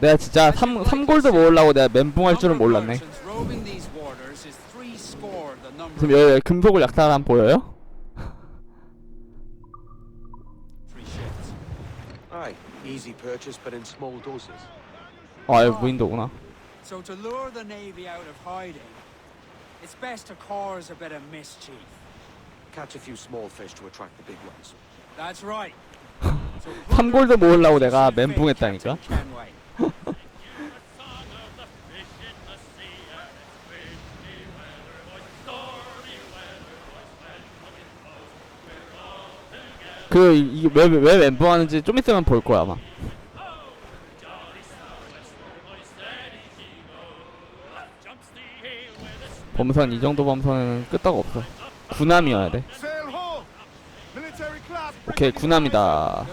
내가 진짜 3, 삼골드 모으려고 내가 멘붕 할 줄은 몰랐네 지금 여기 금속을 약탈한 보여요? three ships. Aye, easy purchase, but in small doses. 아 여기 무인도구나 So to lure the navy out of hiding, it's best to cause a bit of mischief. Catch a few small fish to attract the big ones. That's right. So 삼골드 모으려고 내가 멘붕했다니까 Kenway. 그 이- 이게 왜, 왜 멘붕하는지 좀 있으면 볼 거야 아마 범선 이 정도 범선은 끄떡 없어 군함이어야 돼. 오케이 군함이다.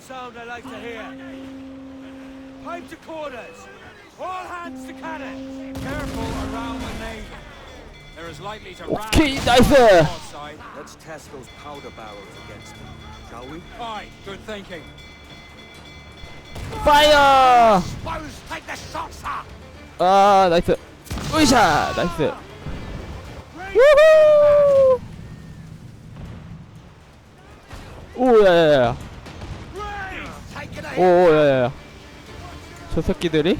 Sound I like to hear. Pipe to quarters. All hands to cannon. Careful around the navy. There is likely to okay, diver. Let's test those powder barrels against them, shall we? Fine. Good thinking. Fire! Suppose take the shots up. Ah, that's it. Uisha, that's it. Woohoo! Oh yeah, yeah, yeah. Oh yeah, yeah. 저 새끼들이?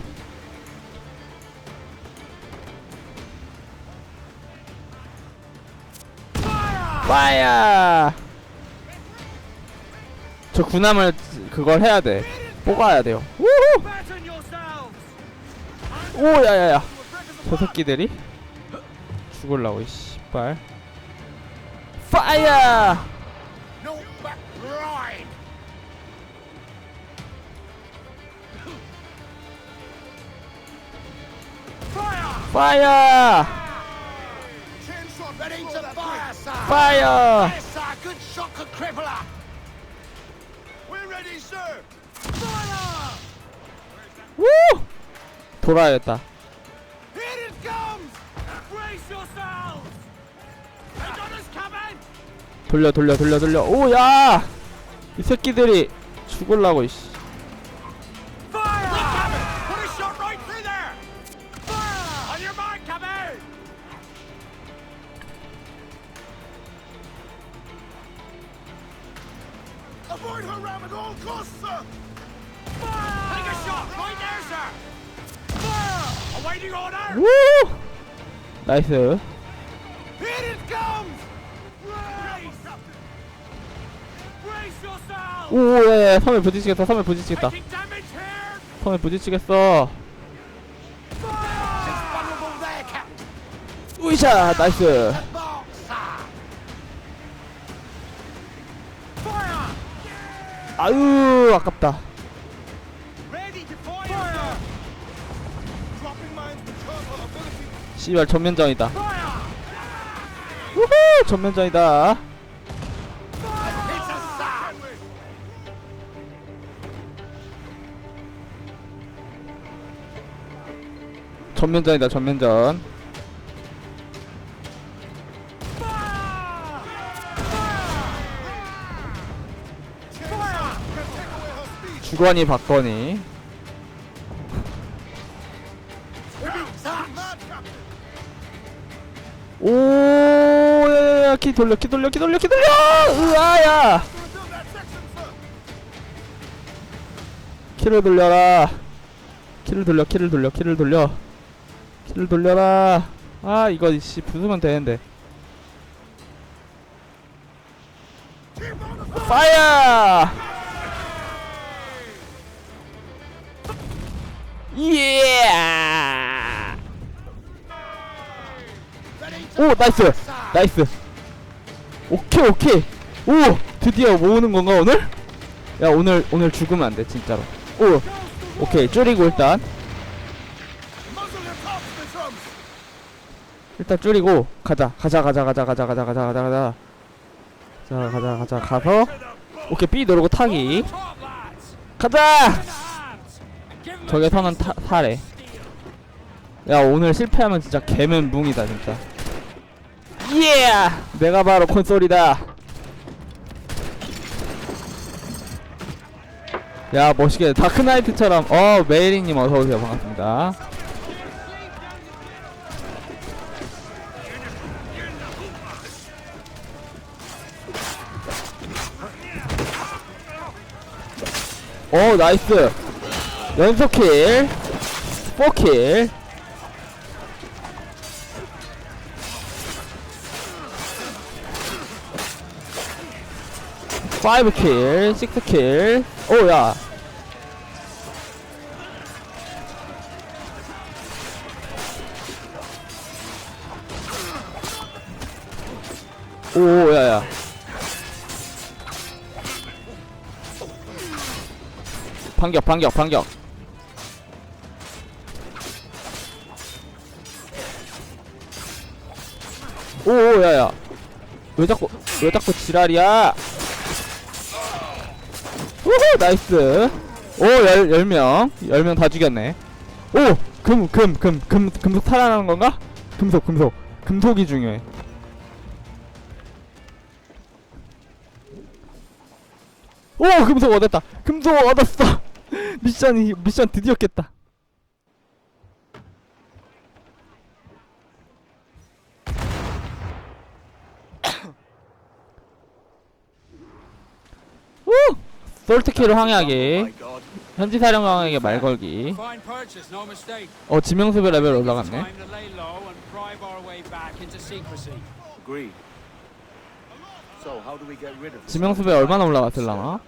파이어 저 군함을 그걸 해야 돼. 뽑아야 돼요. 우후! yourselves. 오야야야. 저 새끼들이? 죽을라고 이 씨발. 파이어 파이어! 파이어! 우! 돌아야겠다. 돌려 돌려 돌려 돌려 오야 이 새끼들이 죽을라고 이씨 나이스. 오야야 섬에 부딪히겠다 섬에 부딪히겠다. 섬에 부딪히겠어. 으이샤 나이스. 아유 아깝다 씨발 전면전이다. 우후 전면전이다. 전면전이다 전면전 주거니 받거니 돌려 키 돌려 키 돌려 키 돌려! 으아야. 키를 돌려라. 키를 돌려 키를 돌려 키를 돌려. 키를 돌려라. 아 이거 씨 부수면 되는데. 파이어! 예! 오 나이스! 나이스 오케이 오케이. 오 드디어 모으는 건가 오늘? 야 오늘 오늘 죽으면 안돼 진짜로. 오 오케이. 줄이고 일단. 일단 줄이고 가자. 가자 가자 가자 가자 가자 가자 가자 가자. 자 가자 가자. 가서. 오케이 B 누르고 타기. 가자! a 저기서는 타, 타래. 야 오늘 실패하면 진짜 개면 뭉이다 진짜 예! 내가 바로 콘솔이다. 야 멋있게 다크나이트처럼 어 메이리님 어서 오세요 반갑습니다. 오 나이스 연속킬 4킬 파이브 킬, 식스 킬. 오, 야. 오, 야, 야. 반격, 반격, 반격. 오, 오, 야, 야. 왜 자꾸, 왜 자꾸 지랄이야? 우후 나이스. 오열 열명. 열 명 다 죽였네. 오금 금 금 금 금속 살아나는 건가? 금속 금속. 금속이 중요해. 오 금속 얻었다. 금속 얻었어. 미션이 미션 드디어 깼다 볼트키로 황해하기 현지 사령관에게 말 걸기. 어 지명수배 레벨 올라갔네. 지명수배 얼마나 올라갔을라나?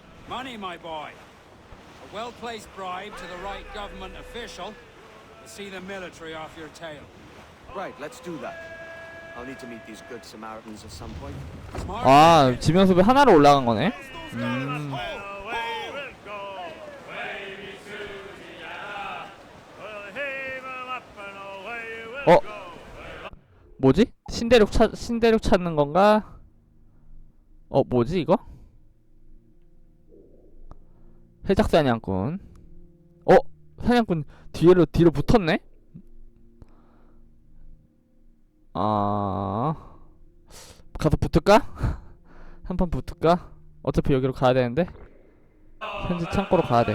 아 지명수배 하나로 올라간 거네? 음. 어? 뭐지? 신대륙 찾 신대륙 찾는 건가? 어 뭐지 이거? 해적 사냥꾼. 어? 사냥꾼 뒤로 뒤로 붙었네? 아 가서 붙을까? 한 판 붙을까? 어차피 여기로 가야 되는데? 현지 창고로 가야 돼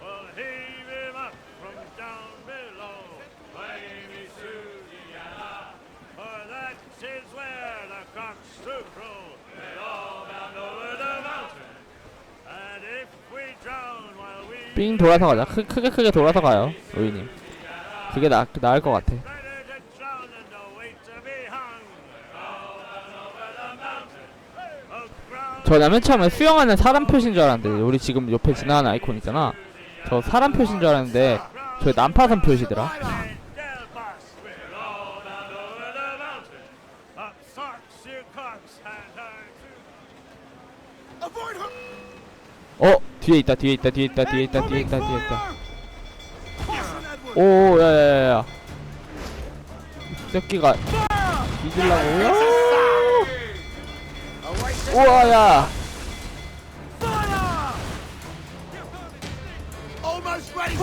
We'll heave 'em up from down below. Away we Susia. For that is where the cocks do crow. We're all bound over the mountain. And if we drown while we 삥 돌아서 가자 크, 크게 크게 돌아서 가요 로이님 그게 나, 나을 것 같아. Oh, 저는 맨 처음에 수영하는 사람 표시인 줄 알았는데 우리 지금 옆에 지나가는 아이콘 있잖아 저 사람 표시인 줄 알았는데 저 난파선 표시더라! 어 뒤에 있다 뒤에 있다 뒤에 있다 뒤에 있다 뒤에 있다 뒤에 있다! 오 야야야야. 이 새끼가 뒤질라고. 우와 야. Almost ready,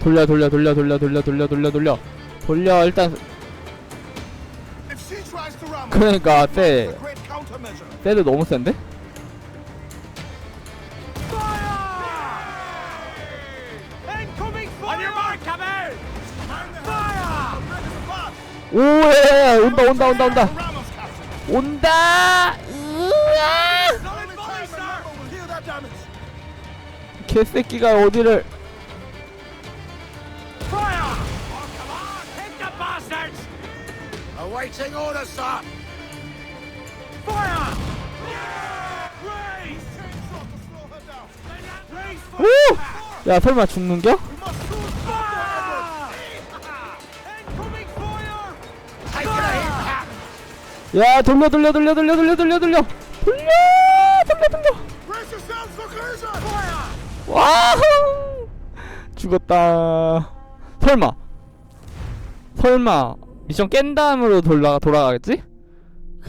돌려 돌려 돌려 돌려 돌려 돌려 돌려 돌려 돌려 일단 그러니까 쎄. 쎄도 너무 센데? 오예 온다 온다 온다 온다! 온다 으아. 개새끼가 어디를 Awaiting orders, sir! Fire! 오! 야 설마 죽는겨? 야 돌려 돌려 돌려 돌려 돌려 돌려 돌려 돌려 돌려 돌려! 와우 죽었다 설마 설마 미션 깬 다음으로 돌아 돌아가겠지?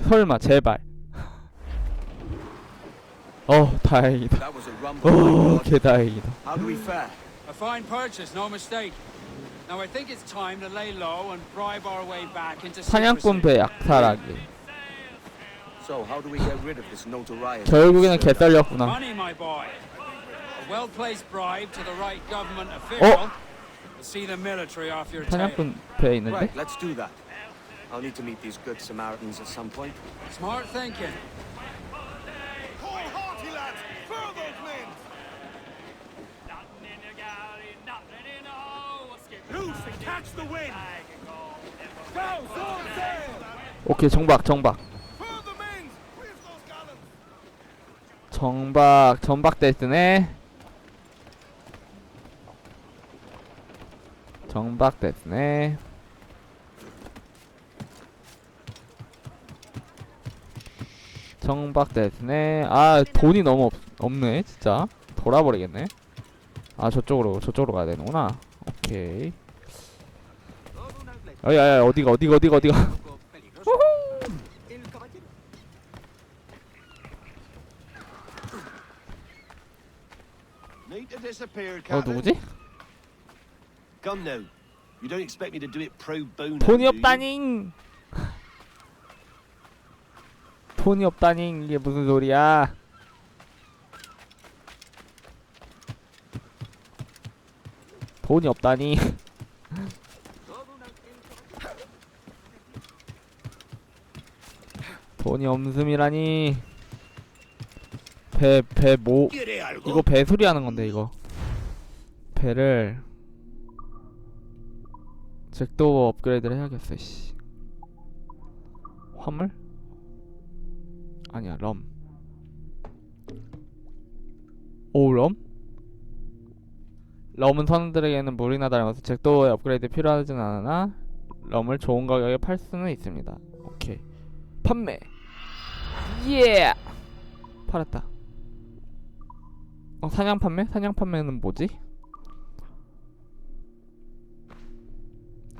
설마 제발 어 다행이다 오. 개다행이다? A fine purchase, no mistake. Now I think it's time to lay low and bribe our way back into 사냥꾼. 배 약탈하기 So, how do we get rid of this notoriety? 결국에는 개딸렸구나 Money, my boy. A well-placed bribe to the right government official. will 사냥꾼 배 있는데? Right, let's do that. I'll need to meet these good Samaritans at some point. Smart thinking. Hold hearty, lads! Furl those men! Loose and catch the wind! Go, sword sail! 오케이 정박 정박 the? 정박 정박 됐으네 정박 됐네. 정박 됐네. 아 돈이 너무 없, 없네 진짜. 돌아버리겠네. 아 저쪽으로 저쪽으로 가야 되는구나. 오케이. 야야야 어디가 어디가 어디가 어디가? to disappear, 어. 누구지? Come now. You don't expect me to do it pro bono. 돈이 do you? 없다닝 돈이 없다닝 이게 무슨 소리야? 돈이 없다니. 돈이 없음이라니. 배배뭐 이거 배 수리하는 건데 이거. 배를 잭도 업그레이드를 해야겠어 씨 화물? 아니야 럼 오 럼? 럼은 선원들에게는 무리나 다름없어 잭도의 업그레이드 필요하진 않으나 럼을 좋은 가격에 팔 수는 있습니다 오케이 판매 예 팔았다 어 사냥 판매? 사냥 판매는 뭐지?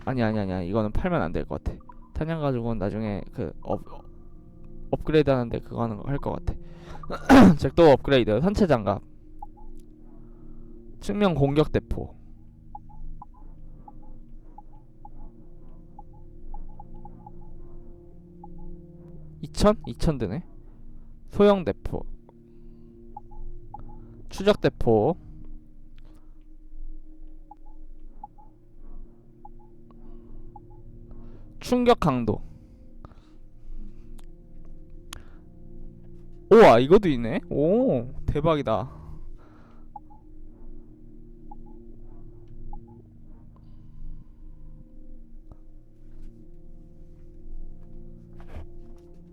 아니 아니 아니야 이거는 팔면 안 될 것 같아. 사냥 가지고는 나중에 그 업, 업그레이드 하는데 그거 하는 거 할 것 같아. 잭도 업그레이드. 선체 장갑. 측면 공격 대포. (2천) (2천) 드네. 소형 대포. 추적 대포 충격 강도. 우와 이것도 있네. 오 대박이다.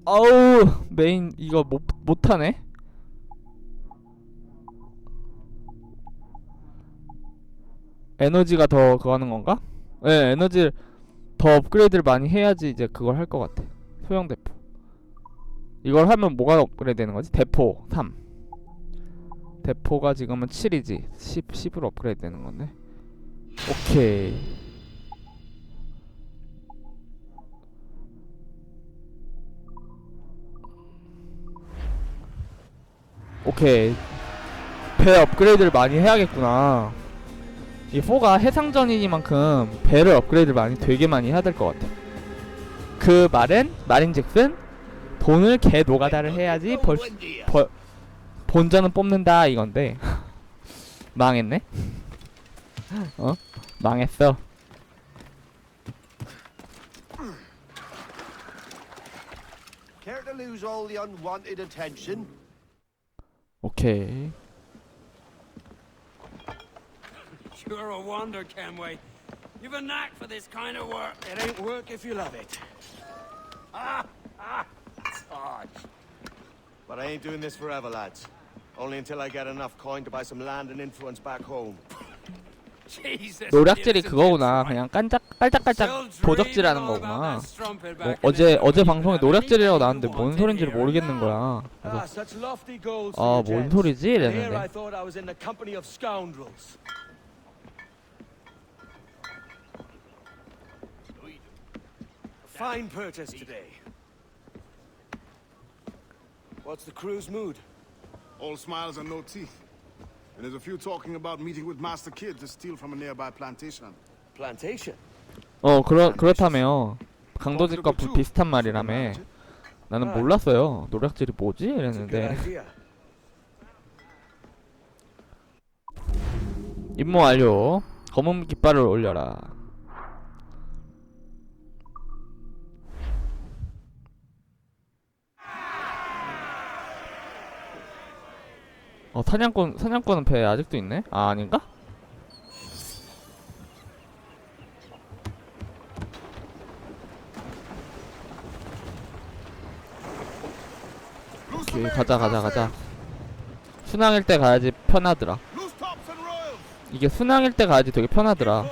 아우 메인 이거 못 못하네. 에너지가 더 그거 하는 건가? 예, 에너지 더 업그레이드를 많이 해야지 이제 그걸 할 것 같아. 소형 대포. 이걸 하면 뭐가 업그레이드 되는 거지? 대포 3. 대포가 지금은 7이지. 10, 10으로 업그레이드 되는 건데. 오케이. 오케이. 배 업그레이드를 많이 해야겠구나. 이 4가 해상전이니만큼 배를 업그레이드를 많이 되게 많이 해야 될 것 같아. 그 말은 말인즉슨 돈을 개 노가다를 해야지 벌, 벌 본전은 뽑는다 이건데 망했네. 어? 망했어. 오케이. You're a wonder, Kenway. You've a knack for this kind of work. It ain't work if you love it. But I ain't doing this forever, lads. Only until I get enough coin to buy some land and influence back home. Jesus. 노략질이 그거구나. 그냥 깐짝 깔짝깔짝 all 거구나. 뭐 어제 the 어제. 방송에 노략질이라고 나왔는데 뭔 소린지를? 모르겠는 거야. 그래서 Ah, such lofty goals for 아, you 뭔 gents. 소리지? 이랬는데. thought I was in the company of scoundrels. A fine purchase today. What's the crew's mood? All smiles and no teeth. And there's a few talking about meeting with Master Kid to steal from a nearby plantation. Plantation. 어 그렇 그렇다며 강도집과 부- 비슷한 말이라며 나는 몰랐어요 노략질이 뭐지 It's a good 이랬는데 idea. 임무 완료 검은 깃발을 올려라 어 사냥꾼 사냥꾼은 배에 아직도 있네? 아 아닌가? 오케이 가자 가자 가자! 순항일 때 가야지 편하더라! 이게 순항일 때 가야지 되게 편하더라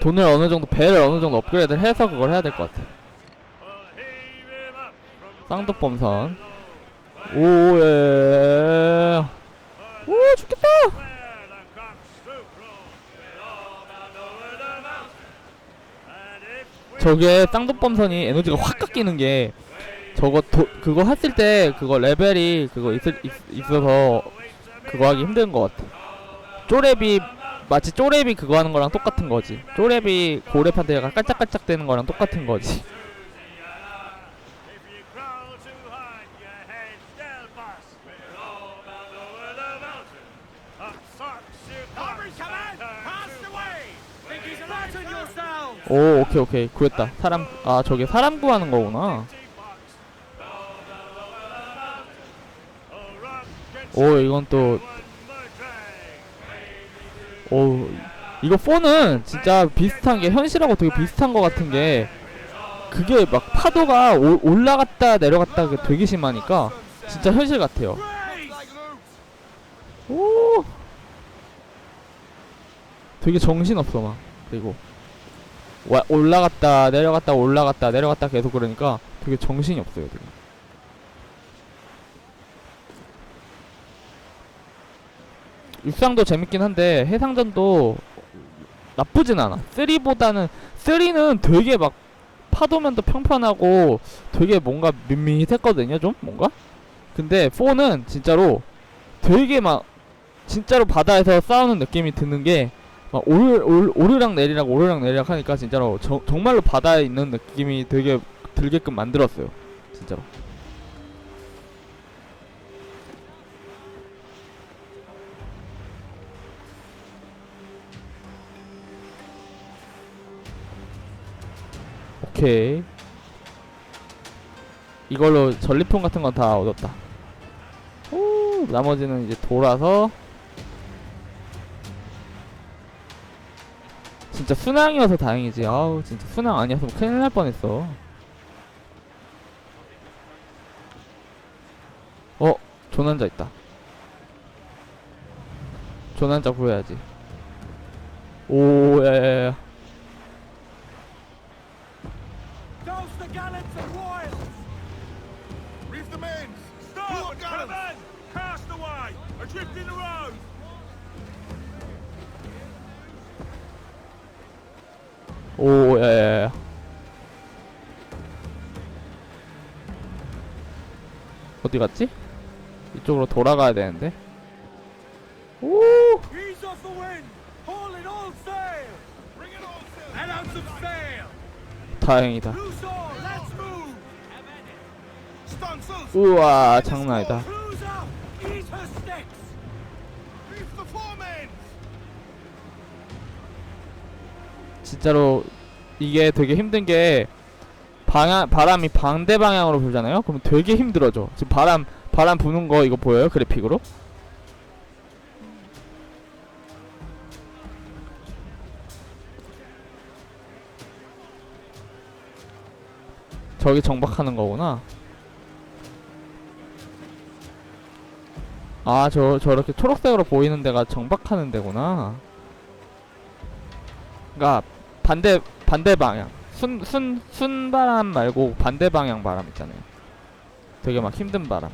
돈을 어느 정도 배를 어느 정도 업그레이드를 해서 그걸 해야 될 것 같아 from 쌍둥범선. 오 예. 오 죽겠다. 저게 쌍둥범선이 에너지가 확 깎이는 게 저거 도, 그거 했을 때 그거 레벨이 그거 있을, 있, 있어서 그거 하기 힘든 것 같아. 쪼랩이 마치 쪼랩이 그거 하는 거랑 똑같은 거지 쪼랩이 고래판대가 깔짝깔짝 되는 거랑 똑같은 거지! 오 오케이 오케이 구했다 사람 아 저게 사람 구하는 거구나 오 이건 또 오 이거 4는 진짜 비슷한 게 현실하고 되게 비슷한 거 같은 게 그게 막 파도가 오- 올라갔다 내려갔다 가 되게 심하니까 진짜 현실 같아요! 오! 되게 정신없어 막. 그리고 와, 올라갔다 내려갔다 올라갔다 내려갔다 계속 그러니까 되게 정신이 없어요 되게 육상도 재밌긴 한데 해상전도 나쁘진 않아. 3보다는 3는 되게 막 파도면도 평평하고 되게 뭔가 밋밋했거든요 좀? 뭔가? 근데 4는 진짜로 되게 막 진짜로 바다에서 싸우는 느낌이 드는 게 막 오르, 오르, 오르락 내리락 오르락 내리락 하니까 진짜로 저, 정말로 바다에 있는 느낌이 되게 들게끔 만들었어요 진짜로 오케이. 이걸로 전리품 같은 건 다 얻었다. 오, 나머지는 이제 돌아서 진짜 순항이어서 다행이지. 아우 진짜 순항 아니었으면 큰일 날 뻔했어. 어 조난자 있다. 조난자 구해야지. 오 야야야 오 야 야 야 어디 갔지? 이쪽으로 돌아가야 되는데 오! 다행이다! 우와 장난 아니다! 진짜로 이게 되게 힘든 게 방향 바람이 반대 방향으로 불잖아요. 그럼 되게 힘들어져. 지금 바람 바람 부는 거 이거 보여요? 그래픽으로? 저기 정박하는 거구나. 아, 저 저렇게 초록색으로 보이는 데가 정박하는 데구나. 그러니까 반대 반대 방향 순 순 순바람 말고 반대 방향 바람 있잖아요. 되게 막 힘든 바람.